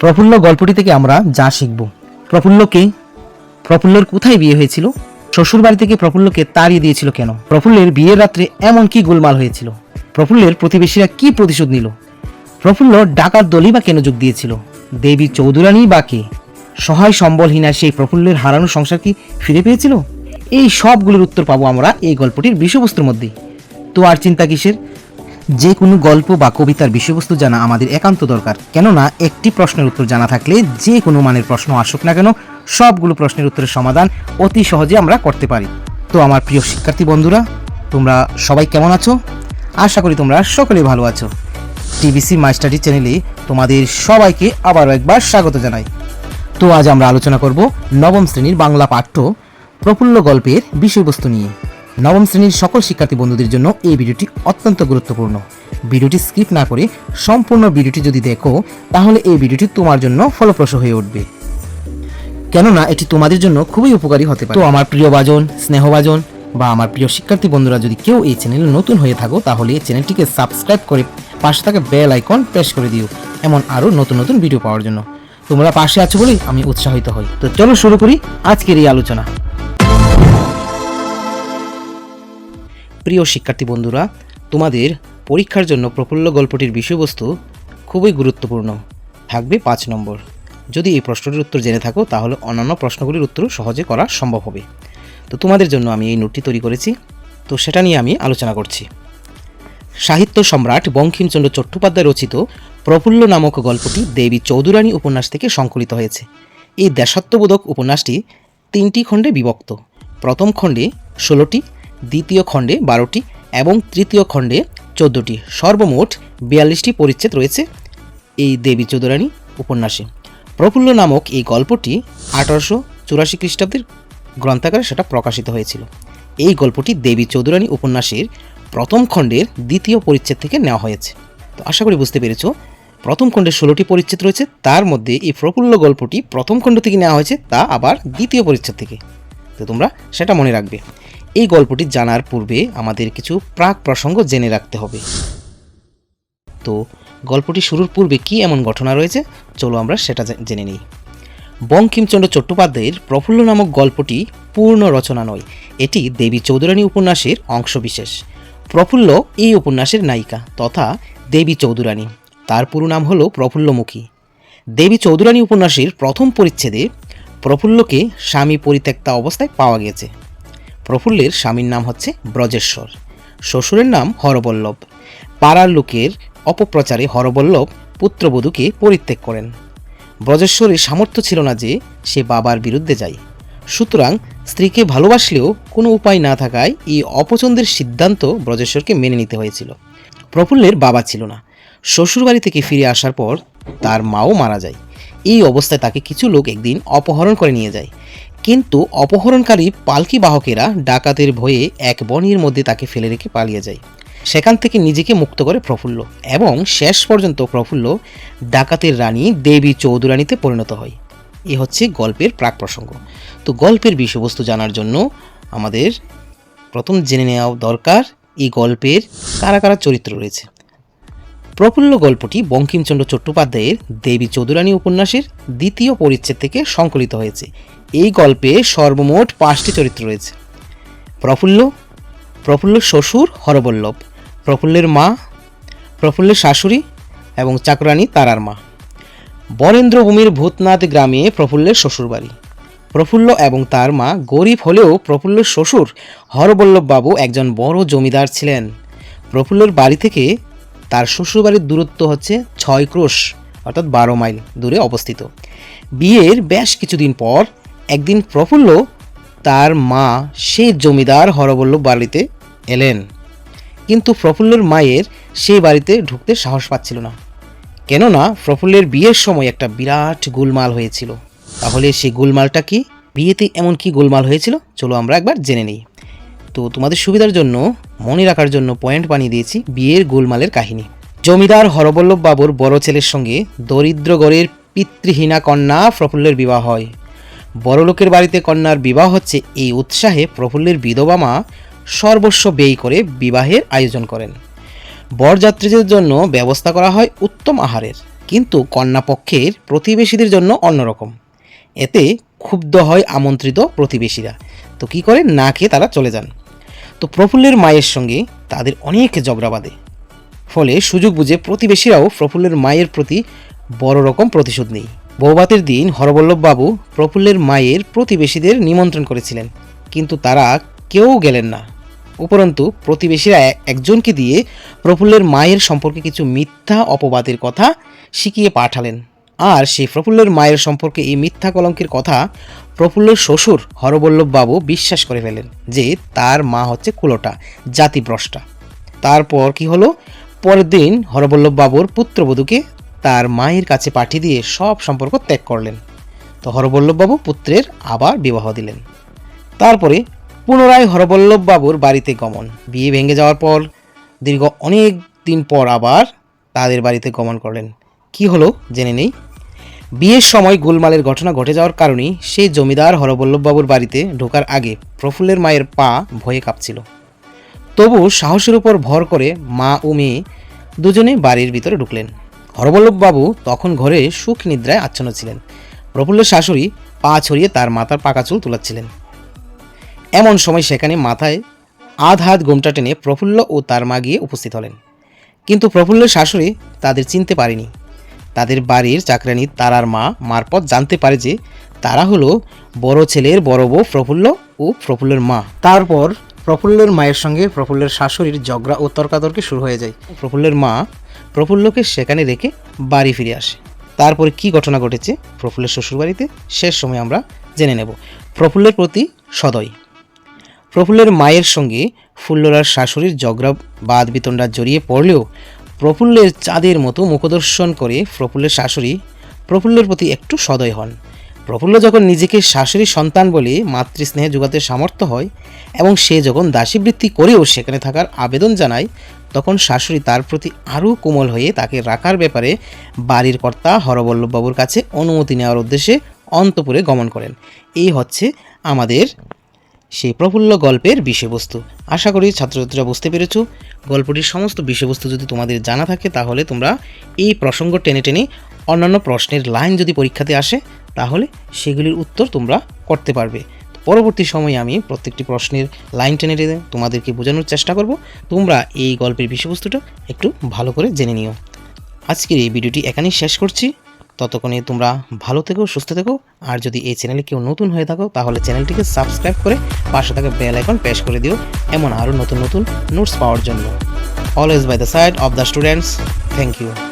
প্রফুল্ল গল্পটি থেকে আমরা যা শিখব। প্রফুল্লকে, প্রফুল্লর কোথায় বিয়ে হয়েছিল? শ্বশুর বাড়ি থেকে প্রফুল্লকে তাড়িয়ে দিয়েছিল কেন? প্রফুল্লের বিয়ের রাত্রে এমন কি গোলমাল হয়েছিল? প্রফুল্লের প্রতিবেশীরা কি প্রতিশোধ নিল? প্রফুল্ল ডাকাত দলই বা কেন যোগ দিয়েছিল? দেবী চৌধুরানী বা কে? সহায় সম্বলহীনা সেই প্রফুল্লের হারানো সংসার কি ফিরে পেয়েছিল? এই সবগুলোর উত্তর পাবো আমরা এই গল্পটির বিষয়বস্তুর মধ্যে তো আর চিন্তা কিসের? যে কোনো গল্প বা কবিতার বিষয়বস্তু জানা আমাদের একান্ত দরকার। কেননা, একটি প্রশ্নের উত্তর জানা থাকলে যে কোনো মানের প্রশ্ন আসুক না কেন, সবগুলো প্রশ্নের উত্তরের সমাধান অতি সহজে আমরা করতে পারি। তো আমার প্রিয় শিক্ষার্থী বন্ধুরা, তোমরা সবাই কেমন আছো? আশা করি তোমরা সকলেই ভালো আছো। টিবিসি মাই স্টাডি চ্যানেলে তোমাদের সবাইকে আবারও একবার স্বাগত জানাই। তো আজ আমরা আলোচনা করব নবম শ্রেণির বাংলা পাঠ্য প্রফুল্ল গল্পের বিষয়বস্তু নিয়ে। নবম শ্রেণির সকল শিক্ষার্থী বন্ধুদের জন্য এই ভিডিওটি অত্যন্ত গুরুত্বপূর্ণ। ভিডিওটি স্কিপ না করে সম্পূর্ণ ভিডিওটি যদি দেখো, তাহলে এই ভিডিওটি তোমার জন্য ফলপ্রসূ হয়ে উঠবে। কেননা, এটি তোমাদের জন্য খুবই উপকারী হতে পারে। তো আমার প্রিয় বাজন স্নেহভাজন বা আমার প্রিয় শিক্ষার্থী বন্ধুরা, যদি কেউ এই চ্যানেলে নতুন হয়ে থাকো, তাহলে এই চ্যানেলটিকে সাবস্ক্রাইব করে পাশে থাকা বেল আইকন প্রেস করে দিও, এমন আরও নতুন নতুন ভিডিও পাওয়ার জন্য। তোমরা পাশে আছো বলেই আমি উৎসাহিত হই। তো চলো শুরু করি আজকের এই আলোচনা। প্রিয় শিক্ষার্থী বন্ধুরা, তোমাদের পরীক্ষার জন্য প্রফুল্ল গল্পটির বিষয়বস্তু খুবই গুরুত্বপূর্ণ। থাকবে পাঁচ নম্বর। যদি এই প্রশ্নটির উত্তর জেনে থাকো, তাহলে অন্যান্য প্রশ্নগুলির উত্তরও সহজে করা সম্ভব হবে। তো তোমাদের জন্য আমি এই নোটটি তৈরি করেছি। তো সেটা নিয়ে আমি আলোচনা করছি। সাহিত্য সম্রাট বঙ্কিমচন্দ্র চট্টোপাধ্যায় রচিত প্রফুল্ল নামক গল্পটি দেবী চৌধুরানী উপন্যাস থেকে সংকলিত হয়েছে। এই দেশাত্মবোধক উপন্যাসটি তিনটি খণ্ডে বিভক্ত। প্রথম খণ্ডে ষোলোটি দ্বিতীয় খণ্ডে বারোটি এবং তৃতীয় খণ্ডে চোদ্দোটি। সর্বমোট বিয়াল্লিশটি পরিচ্ছেদ রয়েছে এই দেবী চৌধুরানী উপন্যাসে। প্রফুল্ল নামক এই গল্পটি আঠারোশো চুরাশি খ্রিস্টাব্দের গ্রন্থাগারে সেটা প্রকাশিত হয়েছিল। এই গল্পটি দেবী চৌধুরানী উপন্যাসের প্রথম খণ্ডের দ্বিতীয় পরিচ্ছেদ থেকে নেওয়া হয়েছে। তো আশা করি বুঝতে পেরেছ, প্রথম খণ্ডে ষোলোটি পরিচ্ছেদ রয়েছে, তার মধ্যে এই প্রফুল্ল গল্পটি প্রথম খণ্ড থেকে নেওয়া হয়েছে, তা আবার দ্বিতীয় পরিচ্ছেদ থেকে। তো তোমরা সেটা মনে রাখবে। এই গল্পটি জানার পূর্বে আমাদের কিছু প্রাক প্রসঙ্গ জেনে রাখতে হবে। তো, গল্পটি শুরুর পূর্বে কি এমন ঘটনা রয়েছে? চলো আমরা সেটা জেনে নিই। বঙ্কিমচন্দ্র চট্টোপাধ্যায়ের প্রফুল্ল নামক গল্পটি পূর্ণ রচনা নয়। এটি দেবী চৌধুরানী উপন্যাসের অংশবিশেষ। প্রফুল্ল এই উপন্যাসের নায়িকা তথা দেবী চৌধুরানী। তার পুরো নাম হলো প্রফুল্লমুখী। দেবী চৌধুরানী উপন্যাসের প্রথম পরিচ্ছেদে প্রফুল্লকে স্বামী পরিত্যক্তা অবস্থায় পাওয়া গেছে প্রফুল্লের স্বামীর নাম হচ্ছে ব্রজেশ্বর। শ্বশুরের নাম হরবল্লভ। পাড়ার লোকের অপপ্রচারে হরবল্লভ পুত্রবধূকে পরিত্যাগ করেন। ব্রজেশ্বরের সামর্থ্য ছিল না যে সে বাবার বিরুদ্ধে যায়। সুতরাং স্ত্রীকে ভালোবাসলেও কোনো উপায় না থাকায় এই অপছন্দের সিদ্ধান্ত ব্রজেশ্বরকে মেনে নিতে হয়েছিল। প্রফুল্লের বাবা ছিল না। শ্বশুরবাড়ি থেকে ফিরে আসার পর তার মাও মারা যায়। এই অবস্থায় তাকে কিছু লোক একদিন অপহরণ করে নিয়ে যায়। কিন্তু অপহরণকারী পালকি বাহকেরা ডাকাতের ভয়ে এক বনের মধ্যে তাকে ফেলে রেখে পালিয়ে যায়। সেখান থেকে নিজেকে মুক্ত করে প্রফুল্ল এবং শেষ পর্যন্ত প্রফুল্ল ডাকাতের রানী দেবী চৌধুরানীতে পরিণত হয়। এ হচ্ছে গল্পের প্রাক প্রসঙ্গ। তো গল্পের বিষয়বস্তু জানার জন্য আমাদের প্রথম জেনে নেওয়া দরকার, এই গল্পের কারা কারা চরিত্র রয়েছে? প্রফুল্ল গল্পটি বঙ্কিমচন্দ্র চট্টোপাধ্যায়ের দেবী চৌধুরানী উপন্যাসের দ্বিতীয় পরিচ্ছেদ থেকে সংকলিত হয়েছে। এই গল্পে সর্বমোট পাঁচটি চরিত্র রয়েছে। প্রফুল্ল প্রফুল্ল শ্বশুর হরবল্লভ, প্রফুল্লের মা, প্রফুল্লের শাশুড়ি এবং চাকরানী তারার মা। বরেন্দ্রভূমির ভূতনাথ গ্রামে প্রফুল্লের শ্বশুরবাড়ি। প্রফুল্ল এবং তার মা গরিব হলেও প্রফুল্লের শ্বশুর হরবল্লভ বাবু একজন বড় জমিদার ছিলেন। প্রফুল্লর বাড়ি থেকে তার শ্বশুরবাড়ির দূরত্ব হচ্ছে ছয় ক্রোশ, অর্থাৎ বারো মাইল দূরে অবস্থিত। বিয়ের বেশ কিছুদিন পর একদিন প্রফুল্ল তার মা সেই জমিদার হরবল্লভ বাড়িতে এলেন। কিন্তু প্রফুল্লর মায়ের সেই বাড়িতে ঢুকতে সাহস পাচ্ছিল না। কেননা প্রফুল্লের বিয়ের সময় একটা বিরাট গোলমাল হয়েছিল। তাহলে সেই গোলমালটা কি? বিয়েতে এমন কি গোলমাল হয়েছিল? চলো আমরা একবার জেনে নিই। তো তোমাদের সুবিধার জন্য, মনে রাখার জন্য পয়েন্ট বানিয়ে দিয়েছি বিয়ের গোলমালের কাহিনী। জমিদার হরবল্লভ বাবুর বড় ছেলের সঙ্গে দরিদ্র গড়ের পিতৃহীনা কন্যা প্রফুল্লের বিবাহ হয়। বড়লোকের বাড়িতে কন্যার বিবাহ হচ্ছে এই উৎসাহে প্রফুল্লের বিধবা মা সর্বস্ব ব্যয় করে বিবাহের আয়োজন করেন। বরযাত্রীদের জন্য ব্যবস্থা করা হয় উত্তম আহারের, কিন্তু কন্যাপক্ষের প্রতিবেশীদের জন্য অন্যরকম। এতে ক্ষুব্ধ হয় আমন্ত্রিত প্রতিবেশীরা। তো কী করে? না খেয়ে তারা চলে যান। তো প্রফুল্লের মায়ের সঙ্গে তাদের অনেক ঝগড়া বাঁধে। ফলে সুযোগ বুঝে প্রতিবেশীরাও প্রফুল্লের মায়ের প্রতি বড় রকম প্রতিশোধ নেই বৌভাতের দিন হরবল্লভবাবু প্রফুল্লের মায়ের প্রতিবেশীদের নিমন্ত্রণ করেছিলেন, কিন্তু তারা কেউ গেলেন না। উপরন্তু, প্রতিবেশীরা একজনকে দিয়ে প্রফুল্লের মায়ের সম্পর্কে কিছু মিথ্যা অপবাদের কথা শিখিয়ে পাঠালেন। আর সেই প্রফুল্লের মায়ের সম্পর্কে এই মিথ্যা কলঙ্কের কথা প্রফুল্লের শ্বশুর হরবল্লভবাবু বিশ্বাস করে ফেলেন যে তার মা হচ্ছে কুলোটা, জাতিভ্রষ্টা। তারপর কি হলো? পরের দিন হরবল্লভ বাবুর পুত্রবধূকে তার মায়ের কাছে পাঠিয়ে দিয়ে সব সম্পর্ক ত্যাগ করলেন। তো হরবল্লভ বাবু পুত্রের আবার বিবাহ দিলেন। তারপরে পুনরায় হরবল্লভবাবুর বাড়িতে গমন। বিয়ে ভেঙে যাওয়ার পর দীর্ঘ অনেক দিন পর আবার তাদের বাড়িতে গমন করলেন। কি হলো জেনে নেই। বিয়ের সময় গোলমালের ঘটনা ঘটে যাওয়ার কারণেই সেই জমিদার হরবল্লভবাবুর বাড়িতে ঢোকার আগে প্রফুল্লের মায়ের পা ভয়ে কাঁপছিল। তবু সাহসের উপর ভর করে মা ও মেয়ে দুজনে বাড়ির ভিতরে ঢুকলেন। হরবল্লভ বাবু তখন ঘরে সুখ নিদ্রায় আচ্ছন্ন ছিলেন। প্রফুল্লের শাশুড়ি পা ছড়িয়ে তার মাথার পাকা চুল তুলাচ্ছিলেন। এমন সময় সেখানে মাথায় আধ হাত গোমটা টেনে প্রফুল্ল ও তার মা গিয়ে উপস্থিত হলেন। কিন্তু প্রফুল্লের শাশুড়ি তাদের চিনতে পারেনি। তাদের বাড়ির চাকরানি তারার মা মারপথ জানতে পারে যে তারা হলো বড় ছেলের বড় বউ প্রফুল্ল ও প্রফুল্লের মা। তারপর প্রফুল্লের মায়ের সঙ্গে প্রফুল্লের শাশুড়ির ঝগড়া ও তর্কাতর্কি শুরু হয়ে যায়। প্রফুল্লের মা প্রফুল্লকে সেখানে রেখে বাড়ি ফিরে আসে। তারপরে কি ঘটনা ঘটেছে প্রফুল্লের শ্বশুরবাড়িতে শেষ সময় আমরা জেনে নেব। প্রফুল্লের প্রতি সদয়। প্রফুল্লের মায়ের সঙ্গে ফুল্লরার শাশুড়ির ঝগড়া বাদ বিতণ্ডা জড়িয়ে পড়লেও প্রফুল্লের চাঁদের মতো মুখদর্শন করে প্রফুল্লের শাশুড়ি প্রফুল্লের প্রতি একটু সদয় হন। প্রফুল্ল যখন নিজেকে শাশুড়ি সন্তান বলে মাতৃস্নেহে যোগাতে সামর্থ্য হয় এবং সে যখন দাসীবৃত্তি করেও সেখানে থাকার আবেদন জানায়, তখন শাশুড়ি তার প্রতি আরও কোমল হয়ে তাকে রাখার ব্যাপারে বাড়ির কর্তা হরবল্লভবাবুর কাছে অনুমতি নেওয়ার উদ্দেশ্যে অন্তপুরে গমন করেন। এই হচ্ছে আমাদের সেই প্রফুল্ল গল্পের বিষয়বস্তু। আশা করি ছাত্রছাত্রীরা বুঝতে পেরেছ। গল্পটির সমস্ত বিষয়বস্তু যদি তোমাদের জানা থাকে, তাহলে তোমরা এই প্রসঙ্গ টেনে টেনে অন্যান্য প্রশ্নের লাইন যদি পরীক্ষাতে আসে তাহলে সেগুলির উত্তর তোমরা করতে পারবে। পরবর্তী সময়ে আমি প্রত্যেকটি প্রশ্নের লাইন টেনে টেনে তোমাদেরকে বোঝানোর চেষ্টা করব। তোমরা এই গল্পের বিষয়বস্তুটা একটু ভালো করে জেনে নিও। আজকের এই ভিডিওটি এখানেই শেষ করছি। ততক্ষণে তোমরা ভালো থেকো, সুস্থ থেকো। আর যদি এই চ্যানেলে কেউ নতুন হয়ে থাকো, তাহলে চ্যানেলটিকে সাবস্ক্রাইব করে পাশে থাকা বেল আইকন প্রেস করে দিও। এমন আরও নতুন নতুন নোটস পাওয়ার জন্য। Always by the side of the students thank you